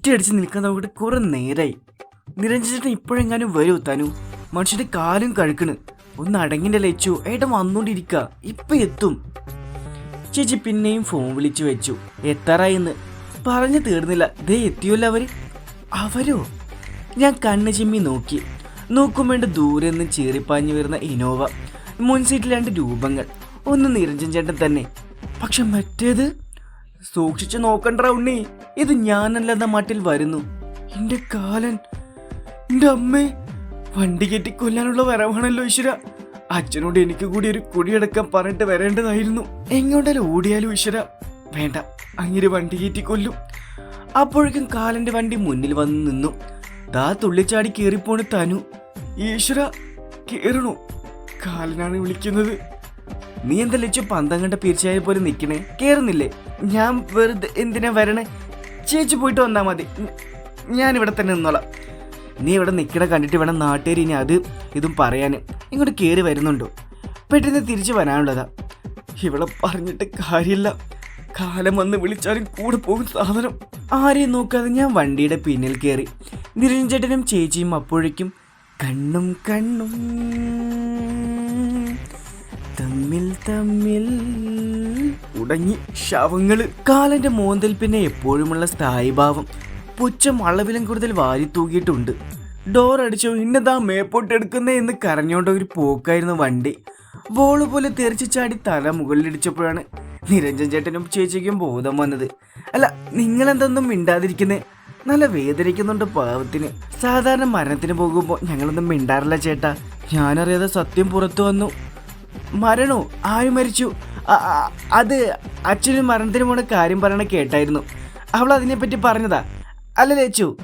ഒറ്റയടിച്ച് നിൽക്കാൻ നോക്കിയിട്ട് കുറെ നേരായി. നിരഞ്ജനേട്ടൻ ഇപ്പോഴെങ്ങാനും വരൂ തനു. മനുഷ്യന്റെ കാലും കഴുക്കണ് ഒന്ന് അടങ്ങിന്റെ ലച്ചു ഏട്ടൻ വന്നോണ്ടിരിക്ക. ഇപ്പൊ എത്തും. ചേച്ചി പിന്നെയും ഫോൺ വിളിച്ചു വെച്ചു. എത്താറായിന്ന്. പറഞ്ഞു തീർന്നില്ല. ദേ എത്തിയല്ലോ അവർ. അവരോ? ഞാൻ കണ്ണ് ചിമ്മി നോക്കി. നോക്കും വേണ്ട ദൂരെ നിന്ന് ചീറിപ്പാഞ്ഞു വരുന്ന ഇനോവ. മുൻസീറ്റിൽ രണ്ട് രൂപങ്ങൾ. ഒന്ന് നിരഞ്ജൻ ചേട്ടൻ തന്നെ. പക്ഷെ മറ്റേത്? സൂക്ഷിച്ചു നോക്കണ്ട ഉണ്ണി. ഇത് ഞാനല്ലെന്ന മട്ടിൽ വരുന്നു. എന്റെ കാലൻ എന്റെ അമ്മേ വണ്ടി കെട്ടി കൊല്ലാനുള്ള വരവാണല്ലോ ഈശ്വര. അച്ഛനോട് എനിക്ക് കൂടി ഒരു കുടിയടക്കം പറഞ്ഞിട്ട് വരേണ്ടതായിരുന്നു. എങ്ങോട്ടാലും ഓടിയാലും ഈശ്വര. വേണ്ട അങ്ങനെ വണ്ടി കയറ്റി കൊല്ലും. അപ്പോഴേക്കും കാലന്റെ വണ്ടി മുന്നിൽ വന്ന് നിന്നു. ദാ തുള്ളിച്ചാടി കയറിപ്പോണ് തനു. ഈശ്വര കേറണു. കാലനാണ് വിളിക്കുന്നത്. നീ എന്താ ലച്ചു പന്തം കണ്ട പീർച്ചയായ പോലെ നിക്കണേ? കേറുന്നില്ലേ? ഞാൻ വെറുതെ എന്തിനാ വരണേ? ചേച്ചി പോയിട്ട് വന്നാ മതി. ഞാൻ ഇവിടെ തന്നെ നിന്നോളാം. നീ ഇവിടെ നിൽക്കണ കണ്ടിട്ട് വേണം നാട്ടുകാർ ഇനി അത് ഇതും പറയാൻ ഇങ്ങോട്ട് കയറി വരുന്നുണ്ടോ? പെട്ടെന്ന് തിരിച്ചു വരാനുള്ളതാ. ഇവിടെ പറഞ്ഞിട്ട് കാര്യമില്ല. കാലം വന്ന് വിളിച്ചാലും കൂടെ പോകും സാധനം. ആരെയും നോക്കാതെ ഞാൻ വണ്ടിയുടെ പിന്നിൽ കയറി നിരഞ്ജേട്ടനും ചേച്ചിയും അപ്പോഴേക്കും കണ്ണും കണ്ണും തമ്മിൽ തമ്മിൽ ഉടങ്ങി ശവങ്ങൾ. കാലന്റെ മോന്തൽ പിന്നെ എപ്പോഴുമുള്ള സ്ഥായിഭാവം. പുച്ഛം അളവിലും കൂടുതൽ വാരി തൂക്കിയിട്ടുണ്ട് ഡോർ അടിച്ചോ ഇന്നതാ മേപ്പോട്ട് എടുക്കുന്നേ? എന്ന് കരഞ്ഞോണ്ട ഒരു പോക്കായിരുന്നു വണ്ടി. ബോൾ പോലെ തെറിച്ചു ചാടി തല മുകളിലിടിച്ചപ്പോഴാണ് നിരഞ്ജൻ ചേട്ടനും ചേച്ചിക്കും ബോധം വന്നത്. അല്ല നിങ്ങളെന്തൊന്നും മിണ്ടാതിരിക്കുന്നേ? നല്ല വേദനിക്കുന്നുണ്ട് പാവത്തിന്. സാധാരണ മരണത്തിന് പോകുമ്പോൾ ഞങ്ങളൊന്നും മിണ്ടാറില്ല ചേട്ടാ. ഞാനറിയാതെ സത്യം പുറത്തു വന്നു. മരണോ? ആര് മരിച്ചു? അത് അച്ഛനും മരണത്തിന് പോണ കാര്യം പറയണ കേട്ടായിരുന്നു. അവൾ അതിനെപ്പറ്റി പറഞ്ഞതാ. അല്ല ലേച്ചു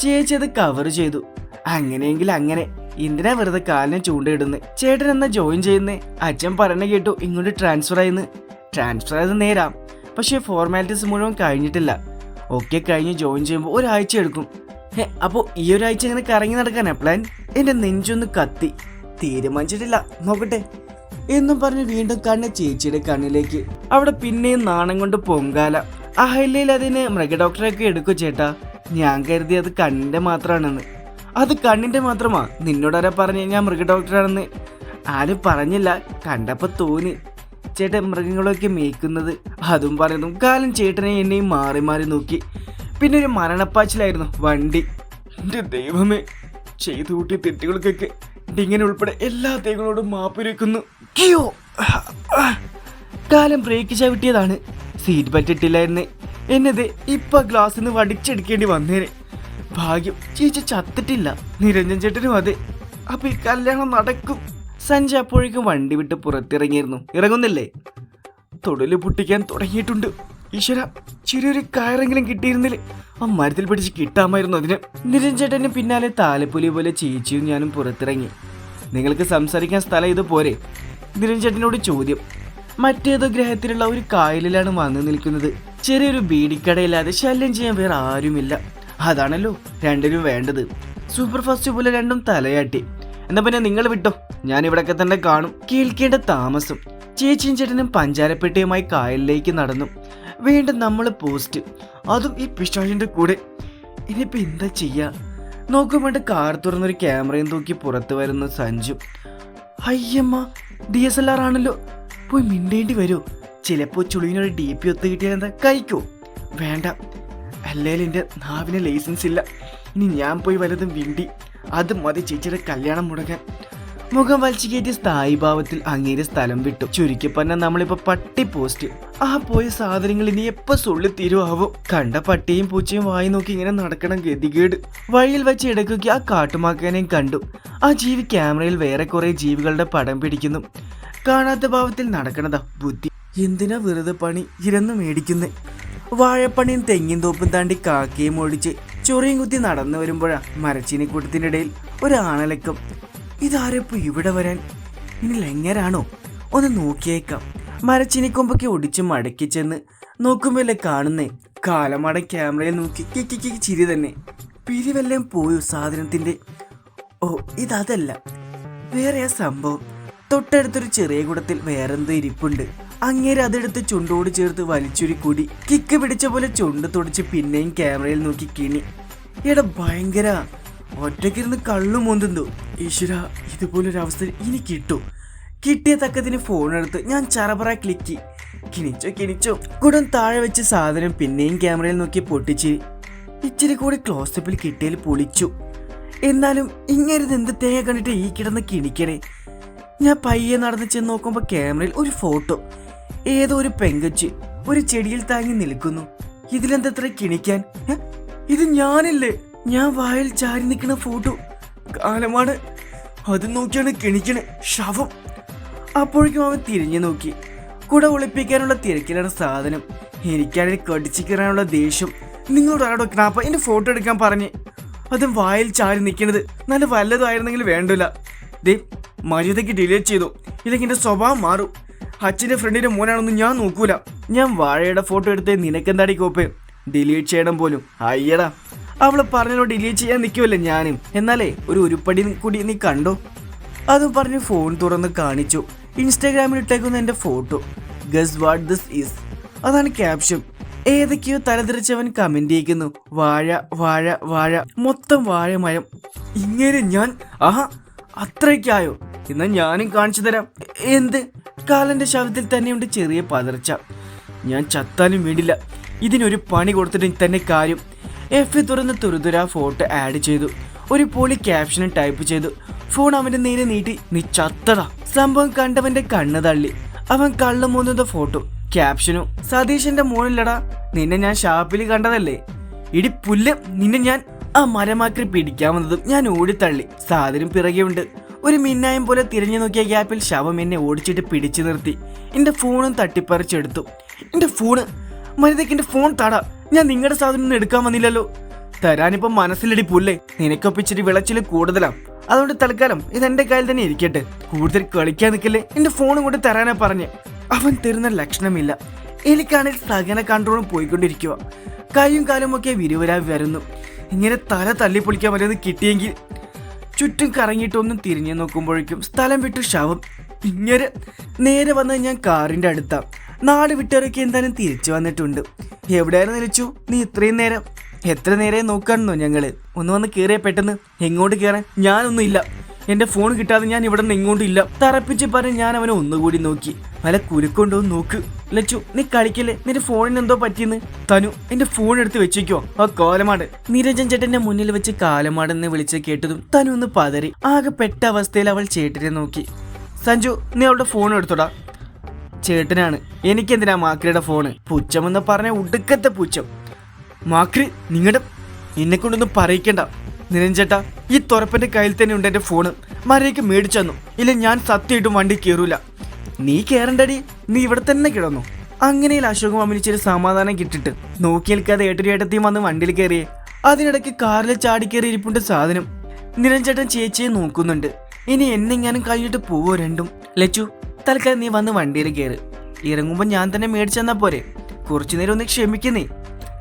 ചേച്ചി അത് കവർ ചെയ്തു. അങ്ങനെയെങ്കിൽ അങ്ങനെ. ഇന്ദിരാ വെറുതെ കാലിനെ ചൂണ്ടയിടുന്നു? ചേട്ടൻ എന്നാ ജോയിൻ ചെയ്യുന്നേ? അച്ഛൻ പറയണ കേട്ടു ഇങ്ങോട്ട് ട്രാൻസ്ഫർ ആയിന്ന്. ട്രാൻസ്ഫർ ആയത് നേരാം. പക്ഷേ ഫോർമാലിറ്റീസ് മുഴുവൻ കഴിഞ്ഞിട്ടില്ല. ഒക്കെ കഴിഞ്ഞ് ജോയിൻ ചെയ്യുമ്പോൾ ഒരാഴ്ച എടുക്കും. ഹേ അപ്പോൾ ഈ ഒരാഴ്ച ഇങ്ങനെ കറങ്ങി നടക്കാനാ പ്ലാൻ എന്റെ നെഞ്ചൊന്ന് കത്തി. തീരുമാനിച്ചിട്ടില്ല. നോക്കട്ടെ. എന്നും പറഞ്ഞ് വീണ്ടും കണ്ണ് ചേച്ചിയുടെ കണ്ണിലേക്ക്. അവിടെ പിന്നെയും നാണം കൊണ്ട് പൊങ്കാല. അഹല്യയിൽ അതിന് മൃഗഡോക്ടറൊക്കെ എടുക്കും ചേട്ടാ. ഞാൻ കരുതി അത് കണ്ണിന്റെ മാത്രമാണെന്ന് അത് കണ്ണിന്റെ മാത്രമാ. നിന്നോടാരാ പറഞ്ഞ ഞാൻ മൃഗഡോക്ടറാണെന്ന് ആരും പറഞ്ഞില്ല. കണ്ടപ്പോ തോന്നി. ചേട്ടൻ മൃഗങ്ങളൊക്കെ മേയ്ക്കുന്നത്. അതും പറയുന്നു കാലം ചേട്ടനെ എന്നെയും മാറി മാറി നോക്കി. പിന്നെ ഒരു മരണപ്പാച്ചിലായിരുന്നു വണ്ടി. എന്റെ ദൈവമേ. ചെയ്തു കൂട്ടിയ തെറ്റുകൾക്കൊക്കെ ഡിങ്ങനെ ഉൾപ്പെടെ എല്ലാ തേങ്ങളോടും മാപ്പിരിക്കുന്നു കിയോ കാലം ബ്രേക്ക് ചവിട്ടിയതാണ്. സീറ്റ് പറ്റിട്ടില്ലായിരുന്നേ എന്നത് ഇപ്പൊ ഗ്ലാസ്സിൽ നിന്ന് വടിച്ചെടുക്കേണ്ടി വന്നേനെ. ഭാഗ്യം ചേച്ചി ചത്തിട്ടില്ല. നിരഞ്ജൻ ചേട്ടനും അതെ. അപ്പൊ ഈ കല്യാണം നടക്കും. സഞ്ജ അപ്പോഴേക്കും വണ്ടി വിട്ട് പുറത്തിറങ്ങിയിരുന്നു. ഇറങ്ങുന്നില്ലേ? തൊടൽ പൊട്ടിക്കാൻ തുടങ്ങിയിട്ടുണ്ട്. ഈശ്വര ചെറിയൊരു കയറെങ്കിലും കിട്ടിയിരുന്നില്ലേ? ആ മരത്തിൽ പിടിച്ച് കിട്ടാമായിരുന്നു അതിന്. നിരഞ്ചേട്ടന് പിന്നാലെ താലപ്പൊലി പോലെ ചേച്ചിയും ഞാനും പുറത്തിറങ്ങി. നിങ്ങൾക്ക് സംസാരിക്കാൻ സ്ഥലം ഇത് പോരെ? ചോദ്യം. മറ്റേതോ ഗ്രഹത്തിലുള്ള ഒരു കായലിലാണ് വന്നു നിൽക്കുന്നത്. ചെറിയൊരു ബീഡിക്കടയില്ലാതെ ശല്യം ചെയ്യാൻ വേറെ ആരുമില്ല. അതാണല്ലോ രണ്ടിനും വേണ്ടത്. സൂപ്പർ ഫാസ്റ്റ് പോലെ രണ്ടും തലയാട്ടി. എന്നാ പിന്നെ നിങ്ങൾ വിട്ടോ. ഞാൻ ഇവിടൊക്കെ തന്നെ കാണും. കേൾക്കേണ്ട താമസം. ചേച്ചിയും ചേട്ടനും പഞ്ചാരപ്പെട്ടിയുമായി കായലിലേക്ക് നടന്നു. വീണ്ടും നമ്മൾ പോസ്റ്റ്. അതും ഈ പിശാചിന്റെ കൂടെ. ഇനിയിപ്പോൾ എന്താ ചെയ്യാ? വേണ്ട കാർ തുറന്നൊരു ക്യാമറയും തൂക്കി പുറത്തു വരുന്ന Sanju. അയ്യമ്മ D S L R ആണല്ലോ. പോയി മിണ്ടേണ്ടി വരുമോ ചിലപ്പോൾ ചുളിനൊരു ഡി പി ഒത്ത് കിട്ടിയാൽ എന്താ? കഴിക്കോ. വേണ്ട. അല്ലെങ്കിൽ എന്റെ നാവിന് ലൈസൻസ് ഇല്ല. ഇനി ഞാൻ പോയി വലതും വിണ്ടി. അത് മതി ചേച്ചിയുടെ കല്യാണം മുടങ്ങാൻ മുഖം വലിച്ചു കയറ്റി സ്ഥായി ഭാവത്തിൽ അങ്ങേര് സ്ഥലം വിട്ടു. ചുരുക്കി പറഞ്ഞാൽ നമ്മളിപ്പോ പട്ടി പോസ്റ്റ്. ആ പോയ സാധനങ്ങൾ ഇനി എപ്പോ സുള്ളി തീരുവാവും? കണ്ട പട്ടിയും പൂച്ചയും വായി നോക്കി ഇങ്ങനെ നടക്കണം ഗതികേട്. വഴിയിൽ വെച്ച് ഇടയ്ക്കൊക്കെ ആ കാട്ടുമാക്കാനെയും കണ്ടു. ആ ജീവി ക്യാമറയിൽ വേറെ കുറെ ജീവികളുടെ പടം പിടിക്കുന്നു. കാണാത്ത ഭാവത്തിൽ നടക്കണതാ ബുദ്ധി. എന്തിനാ വെറുതെ പണി? ഇരന്ന് മേടിക്കുന്നേ. വാഴപ്പണിയും തെങ്ങിൻ തോപ്പും താണ്ടി കാക്കയും ഒഴിച്ച് ചൊറിയും കുത്തി നടന്നു വരുമ്പോഴാ മരച്ചീനിക്കൂട്ടത്തിന്റെ ഇടയിൽ ഒരു ആണലക്കം ഇതാരപ്പോ ഇവിടെ വരാൻ? ഇനി ലെങ്ങരാണോ? ഒന്ന് നോക്കിയേക്കാം. മരച്ചിനിക്കൊമ്പൊക്കെ ഒടിച്ച് മടക്കി ചെന്ന് നോക്കുമ്പോഴല്ലേ കാണുന്നേ. കാലമട ക്യാമറയിൽ നോക്കി. കിക്കി കിക്കി ചിരി തന്നെ. പിരിവെല്ലാം പോയോ സാധനത്തിന്റെ ഓ ഇതല്ല വേറെ ആ സംഭവം. തൊട്ടടുത്തൊരു ചെറിയ കുടത്തിൽ വേറെന്തോ ഇരിപ്പുണ്ട്. അങ്ങേര് അതെടുത്ത് ചുണ്ടോട് ചേർത്ത് വലിച്ചൊരു കുടി. കിക്ക് പിടിച്ച പോലെ ചുണ്ട് തുടച്ച് പിന്നെയും ക്യാമറയിൽ നോക്കി കിണി. എടാ ഭയങ്കര. ഒറ്റക്കിരുന്ന് കള്ളു മോന്തുന്നു. ഈശ്വര ഇതുപോലൊരവസ്ഥ ഇനി കിട്ടു. കിട്ടിയ തക്കത്തിന് ഫോൺ എടുത്ത് ഞാൻ ചറപറ ക്ലിക്കി. കിണിച്ചോ കിണിച്ചോ. കുടം താഴെ വെച്ച് സാധനം പിന്നെയും ക്യാമറയിൽ നോക്കി പൊട്ടിച്ച് ഇച്ചിരി കൂടി ക്ലോസപ്പിൽ കിട്ടിയതിൽ പൊളിച്ചു. എന്നാലും ഇങ്ങനെ എന്ത് തേങ്ങ കണ്ടിട്ട് ഈ കിടന്ന് കിണിക്കണേ. ഞാൻ പയ്യെ നടന്ന് ചെന്ന് നോക്കുമ്പോൾ ക്യാമറയിൽ ഒരു ഫോട്ടോ. ഏതോ ഒരു പെങ്കച്ച് ഒരു ചെടിയിൽ താങ്ങി നിൽക്കുന്നു. ഇതിലെന്തത്ര കിണിക്കാൻ? ഇത് ഞാനല്ലേ? ഞാൻ വായിൽ ചാരി നിൽക്കുന്ന ഫോട്ടോ കാലമാണ്. അത് നോക്കിയാണ് കെണിക്കണ് ശവം. അപ്പോഴേക്കും അവൻ തിരിഞ്ഞു നോക്കി. കൂടെ ഒളിപ്പിക്കാനുള്ള തിരക്കിലാണ് സാധനം. എനിക്കാണെങ്കിൽ കടിച്ചു കയറാനുള്ള ദേഷ്യം. നിങ്ങളോട് ആടോ ക്നാപ്പ എന്റെ ഫോട്ടോ എടുക്കാൻ പറഞ്ഞ്. അതും വായിൽ ചാരി നിൽക്കണത് നല്ല വല്ലതായിരുന്നെങ്കിൽ വേണ്ടില്ല. ദേ മര്യാദയ്ക്ക് ഡിലീറ്റ് ചെയ്തു. ഇല്ലെങ്കിൽ എന്റെ സ്വഭാവം മാറും. അച്ഛന്റെ ഫ്രണ്ടിന്റെ മോനാണെന്ന് ഞാൻ നോക്കൂല. ഞാൻ വാഴയുടെ ഫോട്ടോ എടുത്ത് നിനക്കെന്താടി കോപ്പ്? ഡിലീറ്റ് ചെയ്യണം പോലും. അയ്യടാ. അവൾ പറഞ്ഞല്ലോ ഡിലീറ്റ് ചെയ്യാൻ നിൽക്കുമല്ലേ ഞാനും. എന്നാലേ ഒരു ഉരുപ്പടി കൂടി നീ കണ്ടോ? അതും പറഞ്ഞ് ഫോൺ തുറന്ന് കാണിച്ചു. ഇൻസ്റ്റാഗ്രാമിൽ ഇട്ടേക്കുന്ന എന്റെ photo guess what this is അതാണ് ക്യാപ്ഷൻ ഏതൊക്കെയോ തലതിരിച്ചവൻ കമന്റ് ചെയ്യിക്കുന്നു. വാഴ വാഴ വാഴ. മൊത്തം വാഴമയം ഇങ്ങനെ ഞാൻ ആഹാ അത്രയ്ക്കായോ? എന്നാ ഞാനും കാണിച്ചു തരാം. എന്ത്? കാലന്റെ ശബ്ദത്തിൽ തന്നെയുണ്ട് ചെറിയ പതർച്ച. ഞാൻ ചത്താലും വീടില്ല ഇതിനൊരു പണി കൊടുത്തിട്ട് തന്നെ കാര്യം. എഫ് തുറന്ന് തുരുതുര ഫോട്ടോ ആഡ് ചെയ്തു. ഒരു പൊളി ക്യാപ്ഷനും ടൈപ്പ് ചെയ്തു. ഫോൺ അവന്റെ നേരെ നീട്ടി നീ സംഭവം കണ്ടവന്റെ കണ്ണ് തള്ളി. അവൻ കള്ളു മൂന്നുന്ന ഫോട്ടോ ക്യാപ്ഷനു സതീശന്റെ മോളില്ലടാ നിന്നെ ഞാൻ ഷാപ്പിൽ കണ്ടതല്ലേ? ഇടി പുല്ല് നിന്നെ ഞാൻ ആ മരമാക്കി പിടിക്കാൻ വന്നതും ഞാൻ ഓടിത്തള്ളി. സാധനം പിറകെയുണ്ട്. ഒരു മിന്നായം പോലെ തിരിഞ്ഞു നോക്കിയ ഗ്യാപ്പിൽ ശവം എന്നെ ഓടിച്ചിട്ട് പിടിച്ചു നിർത്തി. എന്റെ ഫോണും തട്ടിപ്പറിച്ചെടുത്തു. എന്റെ ഫോണ് മരുതയ്ക്ക് എന്റെ ഫോൺ തടാ. ഞാൻ നിങ്ങളുടെ സാധനം ഒന്നും എടുക്കാൻ വന്നില്ലല്ലോ. തരാനിപ്പം മനസ്സിലടി പുല്ലേ? നിനക്കൊപ്പിച്ചിട്ട് വിളച്ചിൽ കൂടുതലാ. അതുകൊണ്ട് തൽക്കാലം ഇതെന്റെ കയ്യിൽ തന്നെ ഇരിക്കട്ടെ. കൂടുതൽ കളിക്കാൻ നിൽക്കല്ലേ? എന്റെ ഫോണും കൊണ്ട് തരാനാ പറഞ്ഞ്. അവൻ തരുന്ന ലക്ഷണമില്ല. എനിക്കാണെങ്കിൽ സഹന കൺട്രോളും പോയിക്കൊണ്ടിരിക്കുക കൈയും കാലും ഒക്കെ വിരുവരായി വരുന്നു. ഇങ്ങനെ തല തല്ലിപ്പൊളിക്കാൻ വല്ലത് കിട്ടിയെങ്കിൽ ചുറ്റും കറങ്ങിയിട്ടൊന്നും തിരിഞ്ഞു നോക്കുമ്പോഴേക്കും സ്ഥലം വിട്ട് ശവം. ഇങ്ങനെ നേരെ വന്നത് ഞാൻ കാറിന്റെ അടുത്താണ് നാട് വിട്ടവരൊക്കെ എന്തായാലും തിരിച്ചു വന്നിട്ടുണ്ട്. എവിടെയായിരുന്നു നിലച്ചു? നീ ഇത്രയും നേരം എത്ര നേരെ നോക്കാണെന്നോ ഞങ്ങൾ? ഒന്ന് വന്ന് കേറിയ പെട്ടെന്ന് എങ്ങോട്ട് കയറാൻ ഞാനൊന്നും ഇല്ല എന്റെ ഫോൺ കിട്ടാതെ ഞാൻ ഇവിടെ നിന്ന് ഇങ്ങോട്ടും ഇല്ല. തറപ്പിച്ച് പറഞ്ഞ് ഞാൻ അവനെ ഒന്നുകൂടി നോക്കി. നല്ല കുരുക്കൊണ്ടോ നോക്ക്. ലച്ചു നീ കളിക്കല്ലേ? നിന്റെ ഫോണിന് എന്തോ പറ്റിയെന്ന്? തനു എന്റെ ഫോൺ എടുത്ത് വെച്ചേക്കോ. ആ കോലമാട്. നിരഞ്ജൻ ചേട്ടന്റെ മുന്നിൽ വെച്ച് കാലമാടെന്ന് വിളിച്ച് കേട്ടതും തനു ഒന്ന് പതറി. ആകെ പെട്ട അവസ്ഥയിൽ അവൾ ചേട്ടനെ നോക്കി. സഞ്ജു നീ അവളുടെ ഫോൺ എടുത്തോടാ. ചേട്ടനാണ്. എനിക്കെന്തിനാ മാക്രിയുടെ ഫോണ്? പുച്ഛമെന്ന് പറഞ്ഞ ഉടുക്കത്തെ പുച്ഛം. മാക്രി നിങ്ങളുടെ എന്നെ കൊണ്ടൊന്നും പറയിക്കണ്ട. നിരഞ്ജേട്ടാ ഈ തുറപ്പന്റെ കയ്യിൽ തന്നെ ഉണ്ട് എന്റെ ഫോണ്. മരയ്ക്ക് മേടിച്ചു തന്നു. ഇല്ല ഞാൻ സത്യമായിട്ടും വണ്ടി കയറൂല നീ കേറണ്ടടി. നീ ഇവിടെ തന്നെ കിടന്നു. അങ്ങനെ അശോക് ചില സമാധാനം കിട്ടിട്ട്. നോക്കി നിൽക്കാതെ ഏട്ടരി ഏട്ടത്തിയും വന്ന് വണ്ടിയിൽ കയറിയേ. അതിനിടയ്ക്ക് കാറിൽ ചാടി ചാടിക്കേറി ഇരിപ്പുണ്ട് സാധനം. നിരഞ്ജേട്ടൻ ചേച്ചിയെ നോക്കുന്നുണ്ട്. ഇനി എന്നെങ്ങാനും കഴിഞ്ഞിട്ട് പോവോ രണ്ടും? ലച്ചു തൽക്കാലം നീ വന്ന് വണ്ടിയിൽ കയറ്. ഇറങ്ങുമ്പോൾ ഞാൻ തന്നെ മേടിച്ചെന്നാ പോരെ. കുറച്ചു നേരം ഒന്ന് ക്ഷമിക്കുന്നേ.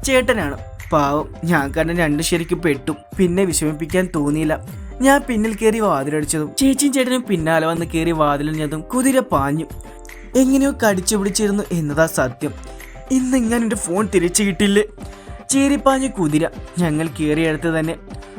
ചേട്ടനാണ്. പാവം ഞാൻ കണ്ട രണ്ട് ശരിക്കും പെട്ടു. പിന്നെ വിഷമിപ്പിക്കാൻ തോന്നിയില്ല. ഞാൻ പിന്നിൽ കയറി വാതിലടിച്ചതും ചേച്ചിയും ചേട്ടനും പിന്നാലെ വന്ന് കയറി വാതിലഞ്ഞതും കുതിര പാഞ്ഞു. എങ്ങനെയോ കടിച്ചു പിടിച്ചിരുന്നു എന്നതാ സത്യം. ഇന്ന് ഞാൻ എന്റെ ഫോൺ തിരിച്ചു കിട്ടില്ലേ ചേരിപ്പാഞ്ഞ കുതിര ഞങ്ങൾ കയറിയെടുത്ത് തന്നെ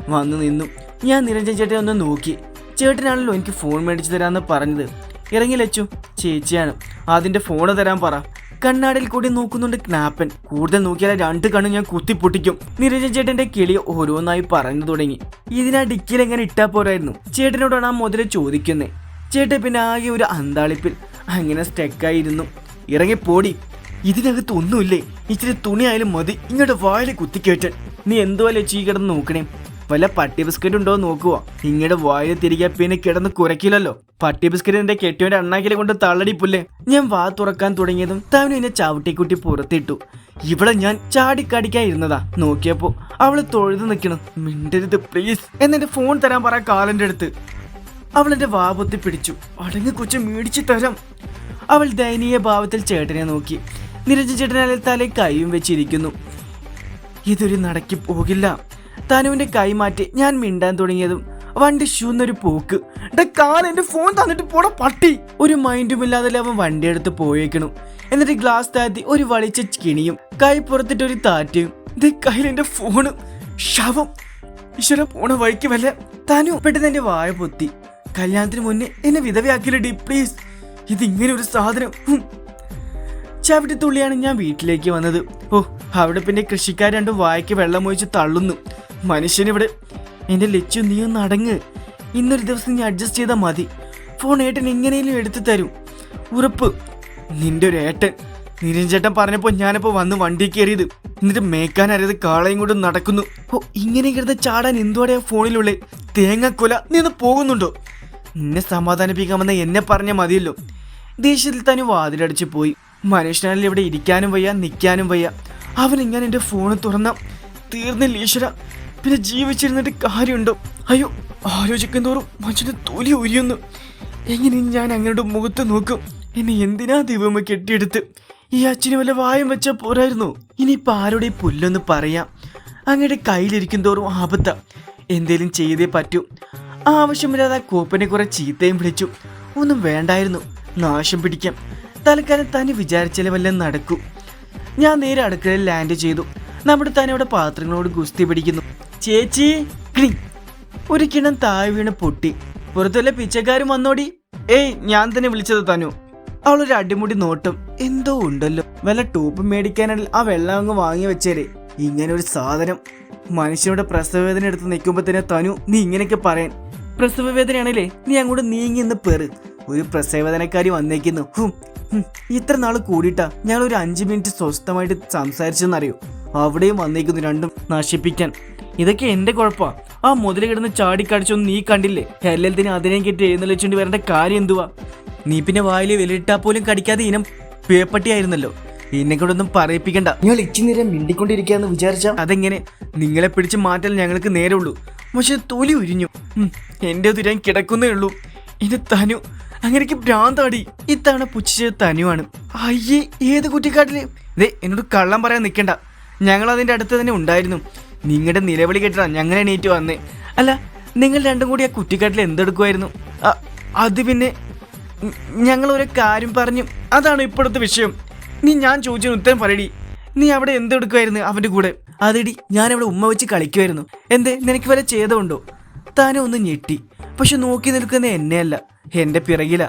വന്നു നിന്നു. ഞാൻ നിരഞ്ജൻ ചേട്ടനെ ഒന്ന് നോക്കി. ചേട്ടനാണല്ലോ എനിക്ക് ഫോൺ മേടിച്ചു തരാമെന്ന് പറഞ്ഞത്. ഇറങ്ങി ലച്ചു. ചേച്ചിയാണ്. അതിന്റെ ഫോണ് തരാൻ പറ. കണ്ണാടിൽ കൂടി നോക്കുന്നുണ്ട് ക്നാപ്പൻ. കൂടുതൽ നോക്കിയാൽ രണ്ട് കണ്ണും ഞാൻ കുത്തിപ്പൊട്ടിക്കും. നിരഞ്ജൻ ചേട്ടന്റെ കിളി ഓരോന്നായി പറഞ്ഞു തുടങ്ങി. ഇതിനാ ഡിക്കിയിൽ എങ്ങനെ ഇട്ടാ പോരായിരുന്നു? ചേട്ടനോടാണ് ആ മുതൽ ചോദിക്കുന്നേ. ചേട്ടൻ പിന്നെ ആകെ ഒരു അന്താളിപ്പിൽ. അങ്ങനെ സ്റ്റെക്കായിരുന്നു ഇറങ്ങി പോടി. ഇതിനകത്ത് ഒന്നുമില്ലേ? ഇച്ചിരി തുണിയായാലും മതി. ഇങ്ങോട്ട് വായിൽ കുത്തിക്കേറ്റൻ. നീ എന്തുവാ ചീ കിടന്ന് നോക്കണേ? വല്ല പട്ടി ബിസ്ക്കറ്റ് ഉണ്ടോ നോക്കുക നിങ്ങളുടെ വായിൽ തിരികെ പിന്നെ കിടന്ന് കുരക്കില്ലല്ലോ. പട്ടി ബിസ്ക്കറ്റ് എന്റെ കെട്ടിയവന്റെ അണ്ണാക്കിലെ കൊണ്ട് തള്ളടിപ്പുല്ലേ? ഞാൻ വാ തുറക്കാൻ തുടങ്ങിയതും താൻ എന്നെ ചവിട്ടിക്കുട്ടി പുറത്തിട്ടു. ഇവിടെ ഞാൻ ചാടിക്കാടിക്കായിരുന്നതാ നോക്കിയപ്പോ അവൾ തൊഴുതു നിൽക്കണം. മിണ്ടരുത് പ്ലീസ് എന്നെ ഫോൺ തരാൻ പറ കാലന്റെ അടുത്ത്. അവൾ എന്റെ വാപത്തി പിടിച്ചു. അടങ്ങി കൊച്ചു മേടിച്ചു തരാം. അവൾ ദയനീയ ഭാവത്തിൽ ചേട്ടനെ നോക്കി. നിരഞ്ജൻ ചേട്ടനെ തലേ കൈയും വെച്ചിരിക്കുന്നു. ഇതൊരു നടക്കി പോകില്ല. തനുവിന്റെ കൈ മാറ്റി ഞാൻ മിണ്ടാൻ തുടങ്ങിയതും വണ്ടി ഷൂന്നൊരു പോക്ക്. എന്റെ കാൽ എന്റെ ഫോൺ തന്നിട്ട് പോടാ പട്ടി. ഒരു മൈൻഡും ഇല്ലാതെ അവൻ വണ്ടി എടുത്ത് പോയേക്കണു. എന്നിട്ട് ഗ്ലാസ് താഴ്ത്തി ഒരു വളിച്ച കിണിയും കൈ പുറത്തിട്ട് ഒരു താറ്റയും. ഇത് കയ്യിൽ എന്റെ ഫോണ്. ശവം. ഈശ്വര പോണ വഴിക്ക് വല്ല താനു. പെട്ടെന്ന് എന്റെ വായ പൊത്തി. കല്യാണത്തിന് മുന്നേ എന്നെ വിധവയാക്കിയില്ലടി പ്ലീസ് ഇതിങ്ങനെ ഒരു സാധനം. ചവിട്ടി തുള്ളിയാണ് ഞാൻ വീട്ടിലേക്ക് വന്നത്. ഓ അവിടെ പിന്നെ കൃഷിക്കാർ രണ്ടും വായ്ക്ക് വെള്ളം ഒഴിച്ച് തള്ളുന്നു. മനുഷ്യനിവിടെ. എന്റെ ലച്ചു നീ ഒന്ന് അടങ്ങ്. ഇന്നൊരു ദിവസം നീ അഡ്ജസ്റ്റ് ചെയ്താൽ മതി. ഫോൺ ഏട്ടൻ എങ്ങനെയും എടുത്തു തരും. ഉറപ്പ്. നിന്റെ ഒരു ഏട്ടൻ. നിരഞ്ജേട്ടൻ പറഞ്ഞപ്പോ ഞാനിപ്പോ വന്ന് വണ്ടി കയറിയത്. എന്നിട്ട് മേക്കാൻ അറിയാതെ കാളയും കൊണ്ട് നടക്കുന്നു. ഓ ഇങ്ങനെ കിടന്ന് ചാടാൻ എന്തുവാടെ ഫോണിലുള്ള? തേങ്ങക്കൊല. നീ ഒന്ന് പോകുന്നുണ്ടോ? നിന്നെ സമാധാനിപ്പിക്കാമെന്ന് എന്നെ പറഞ്ഞാൽ മതിയല്ലോ. ദേഷ്യത്തിൽ തന്നെ വാതിലടിച്ച് പോയി. മനുഷ്യനാൽ ഇവിടെ ഇരിക്കാനും വയ്യ നിൽക്കാനും വയ്യ. അവൻ ഇങ്ങനെ എന്റെ ഫോണ് തുറന്ന. തീർന്നില്ല ഈശ്വര. പിന്നെ ജീവിച്ചിരുന്നിട്ട് കാര്യമുണ്ടോ? അയ്യോ ആലോചിക്കും തോറും മനുഷ്യന്റെ തൊലി ഉരിയുന്നു. എങ്ങനെ ഞാൻ അങ്ങയുടെ മുഖത്ത് നോക്കും? എന്നെ എന്തിനാ ദൈവമ കെട്ടിയെടുത്ത്? ഈ അച്ഛന് വല്ല വായം വെച്ചാൽ പോരായിരുന്നു. ഇനിയിപ്പോൾ ആരുടെ പുല്ലൊന്ന് പറയാം? അങ്ങയുടെ കയ്യിലിരിക്കും തോറും ആപത്ത. എന്തേലും ചെയ്തേ പറ്റൂ. ആവശ്യമില്ലാതെ കോപ്പനെ കുറെ ചീത്തയും വിളിച്ചു. ഒന്നും വേണ്ടായിരുന്നു. നാശം പിടിക്കാം. തൽക്കാലം തന്നെ വിചാരിച്ചാലേ വല്ലതും നടക്കൂ. ഞാൻ നേരെ അടുക്കളയിൽ ലാൻഡ് ചെയ്തു. നമ്മുടെ തന്നെ അവിടെ പാത്രങ്ങളോട് ഗുസ്തി പിടിക്കുന്നു. ചേച്ചി. ക്ലീ ഒരു കിണം താഴെ വീണ് പൊട്ടി. പുറത്തുള്ള പിച്ചക്കാരും വന്നോടി? ഏയ് ഞാൻ തന്നെ വിളിച്ചത് തനു. അവളൊരു അടിമുടി നോട്ടം എന്തോ ഉണ്ടല്ലോ. വല്ല ടൂപ്പ് മേടിക്കാനാണെങ്കിൽ ആ വെള്ളം അങ്ങ് വാങ്ങി വെച്ചേരെ. ഇങ്ങനെ ഒരു സാധനം. മനുഷ്യനോട് പ്രസവവേദന എടുത്ത് നിൽക്കുമ്പോൾ തന്നെ തനു നീ ഇങ്ങനെയൊക്കെ പറയാൻ. പ്രസവവേദനയാണല്ലേ? നീ അങ്ങോട്ട് നീങ്ങി എന്ന് പേര് ഒരു പ്രസവവേദനക്കാരി വന്നേക്കുന്നു. ഇത്ര നാൾ കൂടിയിട്ടാ ഞാൻ ഒരു അഞ്ച് മിനിറ്റ് സ്വസ്ഥമായിട്ട് സംസാരിച്ചെന്നറിയോ? അവിടെയും വന്നേക്കുന്നു രണ്ടും നശിപ്പിക്കാൻ. ഇതൊക്കെ എന്റെ കുഴപ്പാ. ആ മുതൽ കിടന്ന് ചാടിക്കടിച്ചൊന്നും നീ കണ്ടില്ലേ? എല്ലാത്തിനും അതിനെയും കെട്ടി എഴുന്നള്ളിച്ചുകൊണ്ട് വരേണ്ട കാര്യം എന്തുവാ? നീ പിന്നെ വായിൽ വിലയിട്ടാ പോലും കടിക്കാതെ ഇനം പേപ്പട്ടിയായിരുന്നല്ലോ. എന്നെ കൊണ്ടൊന്നും പറയിപ്പിക്കണ്ട. നിങ്ങൾ ഇച്ചി നേരം മിണ്ടിക്കൊണ്ടിരിക്കാന്ന് വിചാരിച്ച അതെങ്ങനെ? നിങ്ങളെ പിടിച്ച് മാറ്റാൻ ഞങ്ങൾക്ക് നേരമുള്ളൂ. പക്ഷെ തൊലി ഉരിഞ്ഞു. എന്റെ തുരാൻ കിടക്കുന്നേ ഉള്ളൂ. ഇത് തനു അങ്ങനെക്ക് ഭ്രാന്താടി. ഇത്തവണ പുച്ഛിച്ചത് തനുവാണ്. അയ്യേ ഏത് കുറ്റിക്കാട്ടിൽ? ദേ എന്നോട് കള്ളം പറയാൻ നിൽക്കണ്ട ഞങ്ങൾ അതിന്റെ അടുത്ത് തന്നെ ഉണ്ടായിരുന്നു. നിങ്ങളുടെ നിലവിളി കേട്ടാ ഞങ്ങൾ എണീറ്റ് വന്നേ. അല്ല നിങ്ങൾ രണ്ടും കൂടി ആ കുറ്റിക്കാട്ടിൽ എന്തെടുക്കുമായിരുന്നു അത് പിന്നെ ഞങ്ങൾ ഒരു കാര്യം പറഞ്ഞു. അതാണ് ഇപ്പോഴത്തെ വിഷയം. നീ ഞാൻ ചോദിച്ചതിന് ഉത്തരം പറയടി. നീ അവിടെ എന്തെടുക്കുമായിരുന്നു അവന്റെ കൂടെ? അതെടി ഞാൻ അവിടെ ഉമ്മ വെച്ച് കളിക്കുമായിരുന്നു എന്തേ നിനക്ക് വല്ല ചെയ്തമുണ്ടോ താനും ഒന്ന് ഞെട്ടി. പക്ഷെ നോക്കി നിൽക്കുന്ന എന്നെയല്ല എന്റെ പിറകില.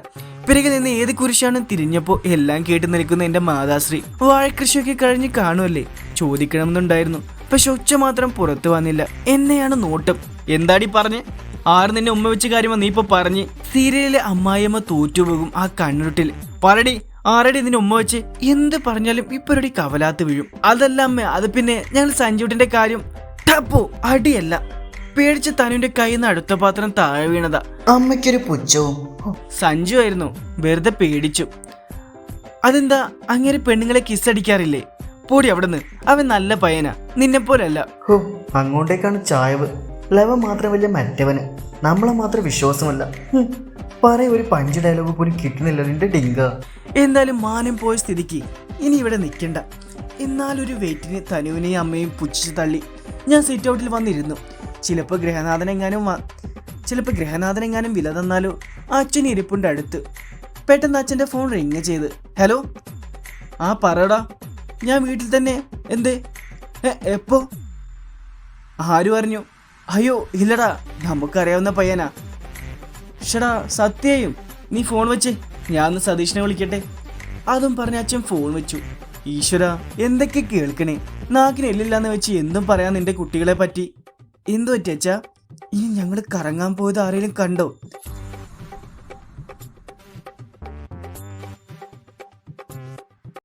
പിറകിൽ നിന്ന് ഏത് കുരിശാണ് തിരിഞ്ഞപ്പോൾ എല്ലാം കേട്ട് നിൽക്കുന്ന എന്റെ മാതാശ്രീ. വാഴക്കൃഷിയൊക്കെ കഴിഞ്ഞ് കാണുമല്ലേ ചോദിക്കണമെന്നുണ്ടായിരുന്നു. പക്ഷെ ഉച്ച മാത്രം പുറത്തു വന്നില്ല. എന്നെയാണ് നോട്ടം. എന്താടി പറഞ്ഞ്? ആര് നിന്നെ ഉമ്മ വെച്ച കാര്യമാ നീ ഇപ്പൊ പറഞ്ഞ്? സീരിയലിലെ അമ്മായിയമ്മ തോറ്റുപോകും ആ കണ്ണുരുട്ടിൽ. പറടി ആരടി നിന്നെ ഉമ്മ വെച്ച്? എന്ത് പറഞ്ഞാലും ഇപ്പൊരടി കവലാത്ത് വീഴും. അതല്ല അമ്മ അത് പിന്നെ ഞങ്ങൾ സഞ്ജുട്ടിന്റെ കാര്യം ടപ്പോ അടിയല്ല. പേടിച്ച് തനുവിന്റെ കയ്യിൽ നിന്ന് അടുത്ത പാത്രം താഴെ വീണതാ. അമ്മയ്ക്കൊരു പുച്ഛവും. സഞ്ജു ആയിരുന്നു വെറുതെ പേടിച്ചു. അതെന്താ അങ്ങനെ പെണ്ണുങ്ങളെ കിസ് അടിക്കാറില്ലേ പോടി അവിടുന്ന്. അവൻ നല്ല പയ്യനാ. നിന്നെ പോലല്ല ഹോ അങ്ങോട്ടേക്കാണ് ചായവ്. ലവ മാത്രം വലിയ മറ്റവന്. നമ്മളെ മാത്രം വിശ്വാസമല്ല. പറയ ഒരു പഞ്ച് ഡയലോഗ് പോലും കിട്ടുന്നില്ല നിന്റെ ഡിങ്ക. എന്തായാലും മാനം പോയ സ്ഥിതിക്ക് ഇനി ഇവിടെ നിൽക്കണ്ട. എന്നാലൊരു വെയിറ്റിന് തനുവിനെയും അമ്മയും പുച്ഛിച്ച് തള്ളി. ഞാൻ സിറ്റ് ഔട്ടിൽ വന്നിരുന്നു. ചിലപ്പോൾ ഗ്രഹനാഥനെങ്ങാനും വ- ചിലപ്പോൾ ഗ്രഹനാഥനെങ്ങാനും വില തന്നാലോ അച്ഛൻ ഇരിപ്പുണ്ട് അടുത്ത്. പെട്ടെന്ന് അച്ഛന്റെ ഫോൺ റിങ് ചെയ്ത്. ഹലോ ആ പറയടാ. ഞാൻ വീട്ടിൽ തന്നെ. എന്തേ? എപ്പോ? ആര് പറഞ്ഞു? അയ്യോ ഇല്ലടാ നമുക്കറിയാവുന്ന പയ്യനാ. ഷടാ സത്യയും നീ ഫോൺ വെച്ചേ. ഞാൻ സതീഷിനെ വിളിക്കട്ടെ. അതും പറഞ്ഞ അച്ഛൻ ഫോൺ വെച്ചു. ഈശ്വര എന്തൊക്കെ കേൾക്കണേ? നാക്കിന് എല്ലില്ലാന്ന് വെച്ച് എന്തും പറയാൻ നിന്റെ കുട്ടികളെ പറ്റി. എന്തു പറ്റിയച്ചാ ഇനി ഞങ്ങൾ കറങ്ങാൻ പോയത് ആരെങ്കിലും കണ്ടോ?